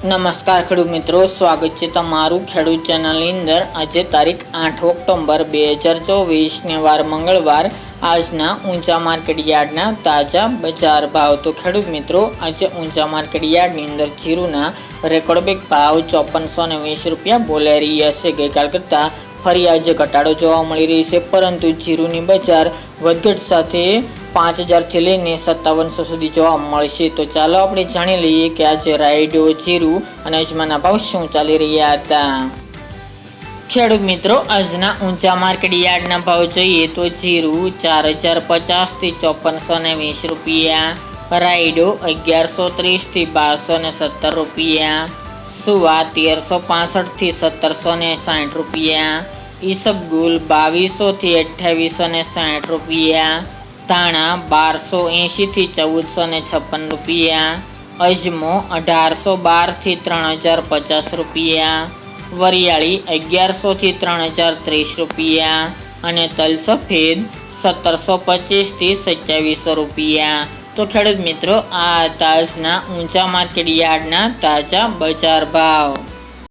નમસ્કાર ખેડૂત મિત્રો, સ્વાગત છે તમારું ખેડૂત ચેનલની અંદર. આજે તારીખ આઠ ઓક્ટોબર બે હજાર ચોવીસને વાર મંગળવાર. આજના ઊંચા માર્કેટ યાર્ડના તાજા બજાર ભાવ. તો ખેડૂત મિત્રો, આજે ઊંચા માર્કેટ યાર્ડની અંદર જીરુના રેકોર્ડ બેક ભાવ ચોપનસો ને વીસ રૂપિયા બોલાઈ રહ્યા છે. ગઈકાલ કરતાં ફરી આજે ઘટાડો જોવા મળી રહી છે. પરંતુ જીરુની બજાર વધઘટ સાથે પાંચ હજારથી લઈને સત્તાવનસો સુધી જોવા મળશે. તો ચાલો આપણે જાણી લઈએ કે આજે રાયડો જીરું અને અજમાના ભાવ શું ચાલી રહ્યા હતા. ખેડૂત મિત્રો, આજના ઊંચા માર્કેટ યાર્ડના ભાવ જોઈએ તો જીરું ચાર હજાર પચાસથી ચોપનસો ને વીસ રૂપિયા, રાયડો અગિયારસો ત્રીસથી બારસો ને સત્તર રૂપિયા, સુવા તેરસો પાસઠથી સત્તરસો ને સાઠ રૂપિયા, ઈસબગુલ બાવીસોથી અઠ્યાવીસો ને સાઠ રૂપિયા ધાણા બારસો એંશીથી ચૌદસો ને છપ્પન રૂપિયા, અજમો અઢારસો બારથી ત્રણ હજાર પચાસ રૂપિયા, વરિયાળી અગિયારસોથી ત્રણ હજાર ત્રીસ રૂપિયા અને તલ સફેદ સત્તરસો પચીસથી સત્યાવીસો રૂપિયા. તો ખેડૂત મિત્રો, આ તાજના ઊંચા માર્કેટ યાર્ડના તાજા બજાર ભાવ.